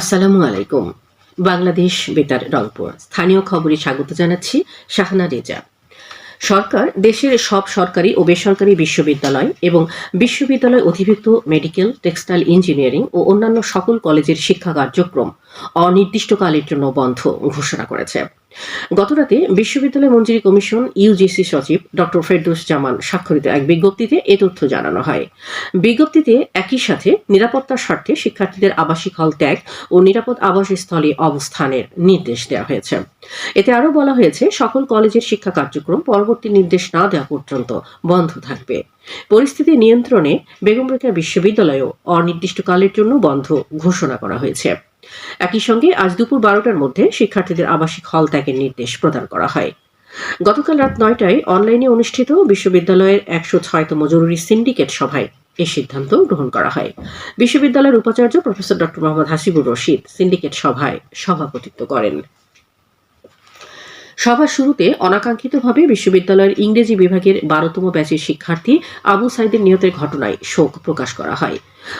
আসসালামু আলাইকুম বাংলাদেশ বেতার রংপুর। স্থানীয় খবরে স্বাগত জানাচ্ছি শাহনা রেজা। সরকার দেশের সব সরকারি ও বেসরকারি বিশ্ববিদ্যালয় এবং বিশ্ববিদ্যালয় অধিভুক্ত মেডিকেল, টেক্সটাইল ইঞ্জিনিয়ারিং ও অন্যান্য সকল কলেজের শিক্ষা কার্যক্রম অনির্দিষ্টকালের জন্য বন্ধ ঘোষণা করেছে। গতরাতে বিশ্ববিদ্যালয় মঞ্জুরি কমিশন ইউজিসি সচিব ডক্টর ফেরদৌস জামান স্বাক্ষরিত এক বিজ্ঞপ্তিতে এ তথ্য জানানো হয়। বিজ্ঞপ্তিতে একই সাথে নিরাপত্তার স্বার্থে শিক্ষার্থীদের আবাসিক হল ত্যাগ ও নিরাপদ আবাসস্থলে অবস্থানের নির্দেশ দেওয়া হয়েছে। এতে আরও বলা হয়েছে, সকল কলেজের শিক্ষা কার্যক্রম পরবর্তী নির্দেশ না দেওয়া পর্যন্ত বন্ধ থাকবে। পরিস্থিতি নিয়ন্ত্রণে বেগম রোকেয়া বিশ্ববিদ্যালয়ও অনির্দিষ্টকালের জন্য বন্ধ ঘোষণা করা হয়েছে। একই সঙ্গে আজ দুপুর বারোটার মধ্যে শিক্ষার্থীদের আবাসিক হল ত্যাগের নির্দেশ প্রদান করা হয়। গতকাল রাত নয়টায় অনলাইনে অনুষ্ঠিত বিশ্ববিদ্যালয়ের একশো ছয়তম জরুরি সিন্ডিকেট সভায় এ সিদ্ধান্ত গ্রহণ করা হয়। বিশ্ববিদ্যালয়ের উপাচার্য professor doctor Mohammad Hasibur Rashid syndicate সভায় সভাপতিত্ব করেন। সভার শুরুতে অনাকাঙ্ক্ষিতভাবে বিশ্ববিদ্যালয়ের ইংরেজি বিভাগের বারোতম ব্যাচের শিক্ষার্থী আবু সাইদের নিহতের ঘটনায় শোক প্রকাশ করা হয়।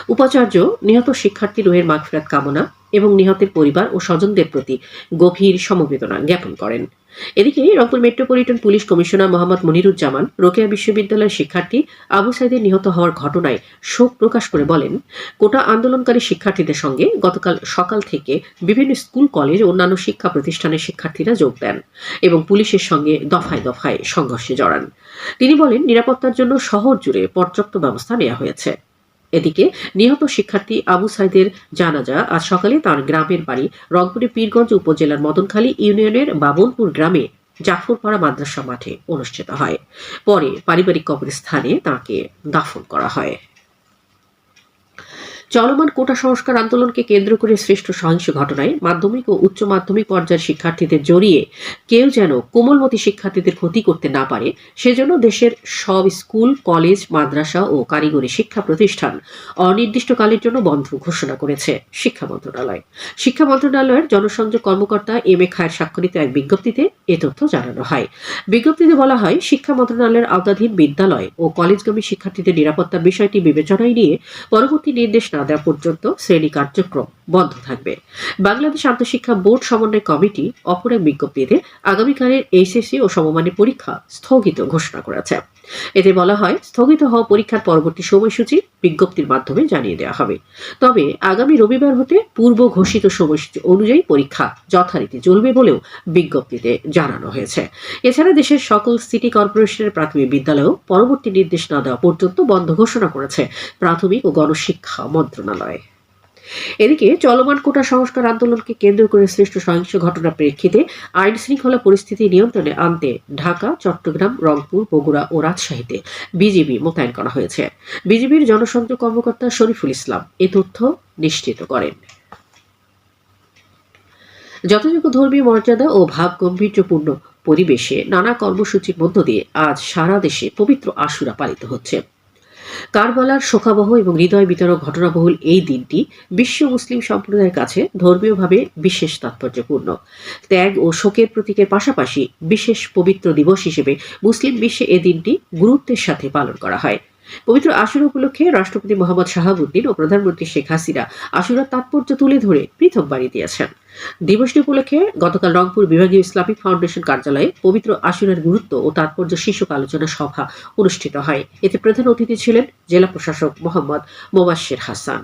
উপাচার্য, নিহত শিক্ষার্থী রোহের মাগফিরাত কামনা এবং নিহতের পরিবার ও স্বজনদের প্রতি গভীর সমবেদনা জ্ঞাপন করেন। এদিকে Rangpur metropolitan police commissioner Mohammad Moniruzzaman Rokeya বিশ্ববিদ্যালয়ের শিক্ষার্থী আবু সাইদের নিহত হওয়ার ঘটনায় শোক প্রকাশ করে বলেন, কোটা আন্দোলনকারী শিক্ষার্থীদের সঙ্গে গতকাল সকাল থেকে বিভিন্ন স্কুল, কলেজ ও অন্যান্য শিক্ষা প্রতিষ্ঠানের শিক্ষার্থীরা যোগ দেন এবং পুলিশের সঙ্গে দফায় দফায় সংঘর্ষে জড়ান। তিনি বলেন, নিরাপত্তার জন্য শহর জুড়ে পর্যাপ্ত ব্যবস্থা নেওয়া হয়েছে। এদিকে নিহত শিক্ষার্থী আবু সাইদের জানাজা আজ সকালে তার গ্রামের বাড়ি রংপুরের পীরগঞ্জ উপজেলার মদনখালী ইউনিয়নের বাবনপুর গ্রামে জাফরপাড়া মাদ্রাসা মাঠে অনুষ্ঠিত হয়। পরে পারিবারিক কবরস্থানে তাকে দাফন করা হয়। চলমান কোটা সংস্কার আন্দোলনকে কেন্দ্র করে সৃষ্ট সহিংস ঘটনায় মাধ্যমিক ও উচ্চ মাধ্যমিক পর্যায়ের শিক্ষার্থীদের জড়িয়ে কেউ যেন কোমলমতি শিক্ষার্থীদের ক্ষতি করতে না পারে, সেজন্য দেশের সব স্কুল, কলেজ, মাদ্রাসা ও কারিগরি শিক্ষা প্রতিষ্ঠান অনির্দিষ্টকালের জন্য বন্ধ ঘোষণা করেছে শিক্ষা মন্ত্রণালয়। শিক্ষা মন্ত্রণালয়ের জনসংযোগ কর্মকর্তা এম এ খায়ের স্বাক্ষরিত এক বিজ্ঞপ্তিতে এ তথ্য জানানো হয়। বিজ্ঞপ্তিতে বলা হয়, শিক্ষা মন্ত্রণালয়ের আওতাধীন বিদ্যালয় ও কলেজগামী শিক্ষার্থীদের নিরাপত্তা বিষয়টি বিবেচনায় নিয়ে পরবর্তী নির্দেশ না দেওয়া পর্যন্ত শ্রেণি কার্যক্রম। বন্ধ থাকবে। বাংলাদেশ আন্তঃশিক্ষা বোর্ড সমন্বয় কমিটি অপর এক বিজ্ঞপ্তিতে আগামীকালের এইচএসসি ও সমমানের পরীক্ষা স্থগিত ঘোষণা করেছে। এতে বলা হয়, স্থগিত হওয়া পরীক্ষার পরবর্তী সময়সূচি বিজ্ঞপ্তির মাধ্যমে জানিয়ে দেওয়া হবে। তবে আগামী রবিবার হতে পূর্ব ঘোষিত সময়সূচি অনুযায়ী পরীক্ষা যথারীতি চলবে বলেও বিজ্ঞপ্তিতে জানানো হয়েছে। এছাড়া দেশের সকল সিটি কর্পোরেশনের প্রাথমিক বিদ্যালয়েও পরবর্তী নির্দেশ না দেওয়া পর্যন্ত বন্ধ ঘোষণা করেছে প্রাথমিক ও গণশিক্ষা মন্ত্রণালয়। এদিকে চলমান কোটা সংস্কার আন্দোলনকে কেন্দ্র করে সৃষ্ট সহিংস ঘটনার প্রেক্ষিতে আইন শৃঙ্খলা পরিস্থিতি নিয়ন্ত্রণে আনতে ঢাকা, চট্টগ্রাম, রংপুর, বগুড়া ও রাজশাহীতে বিজিবি মোতায়েন করা হয়েছে। বিজিবির জনসংযোগ কর্মকর্তা শরীফুল ইসলাম এ তথ্য নিশ্চিত করেন। যথাযোগ্য ধর্মীয় মর্যাদা ও ভাব গম্ভীর্যপূর্ণ পরিবেশে নানা কর্মসূচির মধ্য দিয়ে আজ সারা দেশে পবিত্র আশুরা পালিত হচ্ছে। কারবালার শোকাবহ এবং হৃদয় বিতরক ঘটনাবহুল এই দিনটি বিশ্ব মুসলিম সম্প্রদায়ের কাছে ধর্মীয়ভাবে বিশেষ তাৎপর্যপূর্ণ। ত্যাগ ও শোকের প্রতীকের পাশাপাশি বিশেষ পবিত্র দিবস হিসেবে মুসলিম বিশ্বে এ দিনটি গুরুত্বের সাথে পালন করা হয়। পবিত্র আশুরা উপলক্ষে রাষ্ট্রপতি মোহাম্মদ শাহাবুদ্দিন ও প্রধানমন্ত্রী শেখ হাসিনা আশুরার তাৎপর্য তুলে ধরে পৃথক বাড়ি দিয়েছেন। দিবসটি উপলক্ষে গতকাল রংপুর বিভাগীয় ইসলামিক ফাউন্ডেশন কার্যালয়ে পবিত্র আশুরার গুরুত্ব ও তাৎপর্য শীর্ষক আলোচনা সভা অনুষ্ঠিত হয়। এতে প্রধান অতিথি ছিলেন জেলা প্রশাসক মোহাম্মদ মোবাশ্বের হাসান।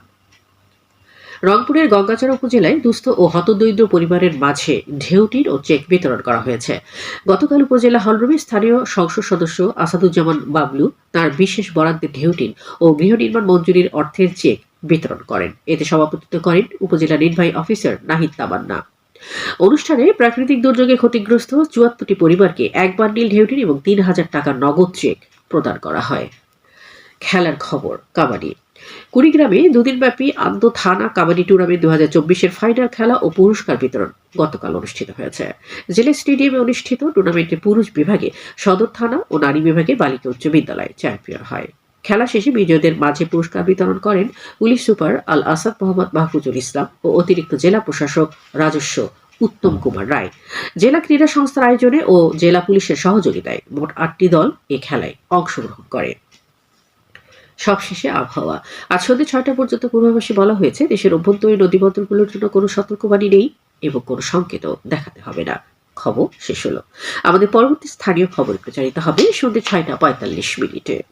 রংপুরের গঙ্গাচড়া উপজেলায় দুস্থ ও হতদরিদ্র পরিবারের মাঝে ঢেউটির ও চেক বিতরণ করা হয়েছে। গতকাল উপজেলা হলরুমে স্থানীয় সংসদ সদস্য আসাদুজ্জামান বাবলু তার বিশেষ বরাদ্দের ঢেউটিন ও গৃহ নির্মাণ মঞ্জুরির অর্থের চেক বিতরণ করেন। এতে সভাপতিত্ব করেন উপজেলা নির্বাহী অফিসার নাহিদ তামান্না। অনুষ্ঠানে প্রাকৃতিক দুর্যোগে ক্ষতিগ্রস্ত চুয়াত্তরটি পরিবারকে এক বান্ডিল ঢেউটিন এবং তিন হাজার টাকার নগদ চেক প্রদান করা হয়। খেলার খবর, কাবাডি। কুড়িগ্রামে দুদিনব্যাপী আন্ত থানা কাবাডি টুর্নামেন্ট দু হাজার চব্বিশের ফাইনাল খেলা ও পুরস্কার বিতরণ গতকাল অনুষ্ঠিত হয়েছে। জেলা স্টেডিয়ামে অনুষ্ঠিত টুর্নামেন্টে পুরুষ বিভাগে সদর থানা ও নারী বিভাগে বালিকা উচ্চ বিদ্যালয় চ্যাম্পিয়ন হয়। খেলা শেষে বিজয়ীদের মাঝে পুরস্কার বিতরণ করেন পুলিশ সুপার আল আসাদ মোহাম্মদ মাহফুজুল ইসলাম ও অতিরিক্ত জেলা প্রশাসক রাজস্ব উত্তম কুমার রায়। জেলা ক্রীড়া সংস্থার আয়োজনে ও জেলা পুলিশের সহযোগিতায় মোট আটটি দল এ খেলায় অংশগ্রহণ করে। সবশেষে আবহাওয়া। আজ সন্ধ্যে ছয়টা পর্যন্ত পূর্বাভাসে বলা হয়েছে, দেশের অভ্যন্তরীণ নদীবন্দরগুলোর জন্য কোনো সতর্কবাণী নেই এবং কোনো সংকেতও দেখাতে হবে না। খবর শেষ হলো। আমাদের পরবর্তী স্থানীয় খবর প্রচারিত হবে। সন্ধ্যে ছয়টা পঁয়তাল্লিশ মিনিটে।